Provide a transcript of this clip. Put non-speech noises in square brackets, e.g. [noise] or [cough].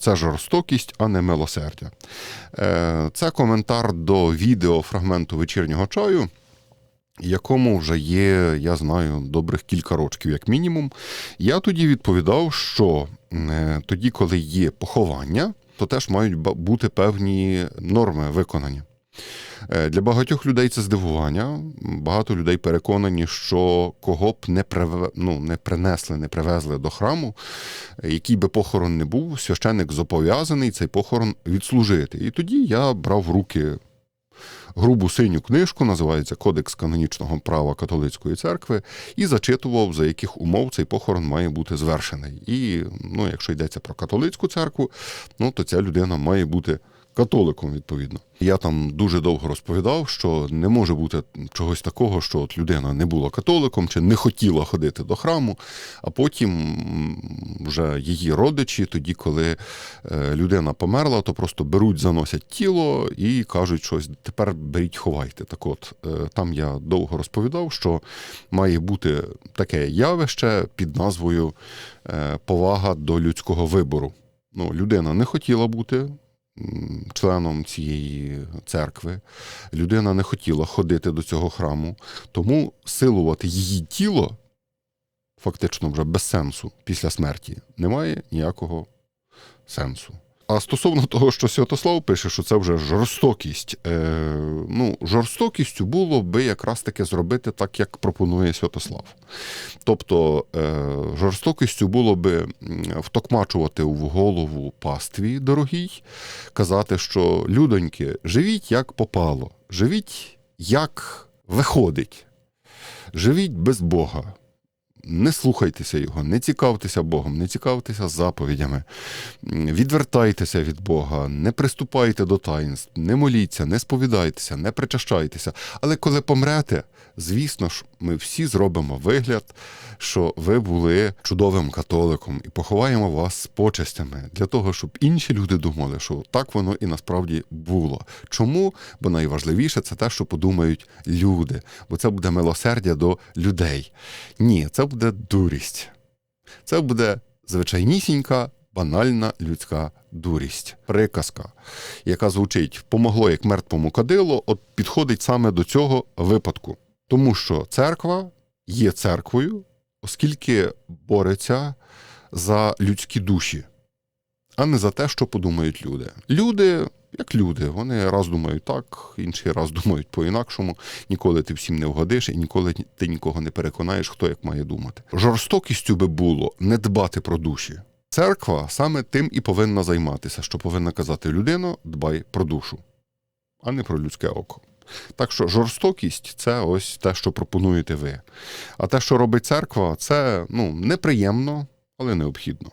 це жорстокість, а не милосердя. Е, Це коментар до відео фрагменту вечірнього чаю. Якому вже є, я знаю, добрих кілька рочків, як мінімум. Я тоді відповідав, що е, тоді, коли є поховання, то теж мають бути певні норми виконані. Е, Для багатьох людей це здивування. Багато людей переконані, що кого б не, приве... ну, не принесли, не привезли до храму, який би похорон не був, священник зобов'язаний цей похорон відслужити. І тоді я брав в руки грубу синю книжку, називається Кодекс канонічного права католицької церкви, і зачитував, за яких умов цей похорон має бути звершений. І ну, якщо йдеться про католицьку церкву, ну то ця людина має бути католиком, відповідно. Я там дуже довго розповідав, що не може бути чогось такого, що от людина не була католиком чи не хотіла ходити до храму, а потім вже її родичі, тоді, коли е, людина померла, то просто беруть, заносять тіло і кажуть щось, тепер беріть, ховайте. Так от, е, там я довго розповідав, що має бути таке явище під назвою е, повага до людського вибору. Ну, людина не хотіла бути членом цієї церкви. Людина не хотіла ходити до цього храму, тому силувати її тіло фактично вже без сенсу після смерті немає ніякого сенсу. А стосовно того, що Святослав пише, що це вже жорстокість. Е, ну, жорстокістю було би якраз таки зробити так, як пропонує Святослав. Тобто е, жорстокістю було би втокмачувати в голову пастві дорогій, казати, що людоньки, живіть як попало, живіть як виходить, живіть без Бога. Не слухайтеся його, не цікавтеся Богом, не цікавтеся заповідями, відвертайтеся від Бога, не приступайте до таїнств, не моліться, не сповідайтеся, не причащайтеся. Але коли помрете, звісно ж, ми всі зробимо вигляд, що ви були чудовим католиком і поховаємо вас з почестями для того, щоб інші люди думали, що так воно і насправді було. Чому? Бо найважливіше це те, що подумають люди, бо це буде милосердя до людей. Ні, це буде дурість. Це буде звичайнісінька, банальна людська дурість. Приказка, яка звучить помогло як мертвому кадило, от підходить саме до цього випадку. Тому що церква є церквою, оскільки бореться за людські душі, а не за те, що подумають люди. Люди, як люди, вони раз думають так, інший раз [laughs] думають по-інакшому. Ніколи ти всім не вгодиш і ніколи ти нікого не переконаєш, хто як має думати. Жорстокістю би було не дбати про душі. Церква саме тим і повинна займатися, що повинна казати людино, дбай про душу, а не про людське око. Так що жорстокість це ось те, що пропонуєте ви. А те, що робить церква, це ну, неприємно, але необхідно.